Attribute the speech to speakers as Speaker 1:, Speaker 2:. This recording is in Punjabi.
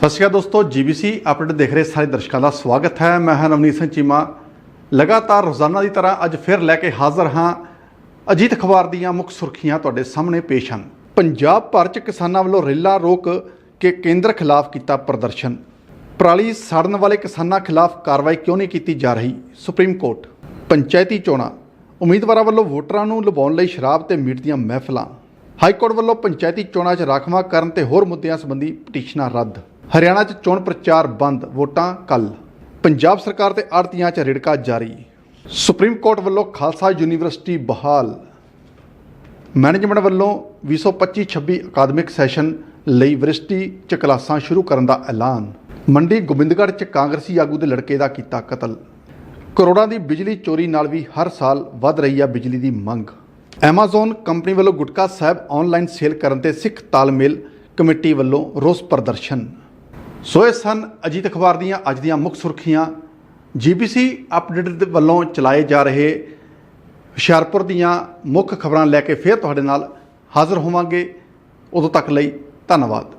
Speaker 1: ਸਤਿ ਸ਼੍ਰੀ ਅਕਾਲ ਦੋਸਤੋ, ਜੀਬੀਸੀ ਅਪਡੇਟ ਦੇਖ ਰਹੇ ਸਾਰੇ ਦਰਸ਼ਕਾਂ ਦਾ ਸਵਾਗਤ ਹੈ। ਮੈਂ ਹਾਂ ਨਵਨੀਤ ਸਿੰਘ ਚੀਮਾ। ਲਗਾਤਾਰ ਰੋਜ਼ਾਨਾ ਦੀ ਤਰ੍ਹਾਂ ਅੱਜ ਫਿਰ ਲੈ ਕੇ ਹਾਜ਼ਰ ਹਾਂ। ਅਜੀਤ ਅਖਬਾਰ ਦੀਆਂ ਮੁੱਖ ਸੁਰਖੀਆਂ ਤੁਹਾਡੇ ਸਾਹਮਣੇ ਪੇਸ਼ ਹਨ। ਪੰਜਾਬ ਭਰ ਚ ਕਿਸਾਨਾਂ ਵੱਲੋਂ ਰੇਲਾ ਰੋਕ ਕੇ ਕੇਂਦਰ ਖਿਲਾਫ ਕੀਤਾ ਪ੍ਰਦਰਸ਼ਨ। ਪਰਾਲੀ ਸਾੜਨ ਵਾਲੇ ਕਿਸਾਨਾਂ ਖਿਲਾਫ ਕਾਰਵਾਈ ਕਿਉਂ ਨਹੀਂ ਕੀਤੀ ਜਾ ਰਹੀ? Supreme court. ਪੰਚਾਇਤੀ ਚੋਣਾਂ। ਉਮੀਦਵਾਰਾਂ ਵੱਲੋਂ ਵੋਟਰਾਂ ਨੂੰ ਲੁਭਾਉਣ ਲਈ ਸ਼ਰਾਬ ਤੇ ਮੀਟ ਦੀਆਂ ਮਹਿਫਲਾਂ। ਹਾਈ ਕੋਰਟ ਵੱਲੋਂ ਪੰਚਾਇਤੀ ਚੋਣਾਂ 'ਚ ਰਾਖਵਾਂ ਕਰਨ ਤੇ ਹੋਰ ਮੁੱਦਿਆਂ ਸੰਬੰਧੀ ਪਟੀਸ਼ਨਾਂ ਰੱਦ। ਹਰਿਆਣਾ 'ਚ ਚੋਣ ਪ੍ਰਚਾਰ ਬੰਦ, ਵੋਟਾਂ ਕੱਲ ਪੰਜਾਬ ਸਰਕਾਰ ਤੇ ਆੜਤੀਆਂ 'ਚ ਰਿੜਕਾ ਜਾਰੀ। ਸੁਪਰੀਮ ਕੋਰਟ ਵੱਲੋਂ ਖਾਲਸਾ ਯੂਨੀਵਰਸਿਟੀ ਬਹਾਲ। ਮੈਨੇਜਮੈਂਟ ਵੱਲੋਂ 2025-26 ਅਕਾਦਮਿਕ ਸੈਸ਼ਨ ਲਈ ਵਰਿਸਟੀ 'ਚ ਕਲਾਸਾਂ ਸ਼ੁਰੂ ਕਰਨ ਦਾ ਐਲਾਨ। ਮੰਡੀ ਗੋਬਿੰਦਗੜ੍ਹ 'ਚ ਕਾਂਗਰਸੀ ਆਗੂ ਦੇ ਲੜਕੇ ਦਾ ਕੀਤਾ ਕਤਲ। ਕਰੋੜਾਂ ਦੀ ਬਿਜਲੀ ਚੋਰੀ ਨਾਲ ਵੀ ਹਰ ਸਾਲ ਵੱਧ ਰਹੀ ਹੈ ਬਿਜਲੀ ਦੀ ਮੰਗ। ਐਮਾਜ਼ਨ ਕੰਪਨੀ ਵੱਲੋਂ ਗੁਟਕਾ ਸਾਹਿਬ ਆਨਲਾਈਨ ਸੇਲ ਕਰਨ ਤੇ ਸਿੱਖ ਤਾਲਮੇਲ ਕਮੇਟੀ ਵੱਲੋਂ ਰੋਸ ਪ੍ਰਦਰਸ਼ਨ। ਸੋ ਇਹ ਸਨ ਅਜੀਤ ਅਖਬਾਰ ਦੀਆਂ ਅੱਜ ਦੀਆਂ ਮੁੱਖ ਸੁਰਖੀਆਂ। ਜੀਬੀਸੀ ਅਪਡੇਟ ਦੇ ਵੱਲੋਂ ਚਲਾਏ ਜਾ ਰਹੇ ਹੁਸ਼ਿਆਰਪੁਰ ਦੀਆਂ ਮੁੱਖ ਖਬਰਾਂ ਲੈ ਕੇ ਫਿਰ ਤੁਹਾਡੇ ਨਾਲ ਹਾਜ਼ਰ ਹੋਵਾਂਗੇ। ਉਦੋਂ ਤੱਕ ਲਈ ਧੰਨਵਾਦ।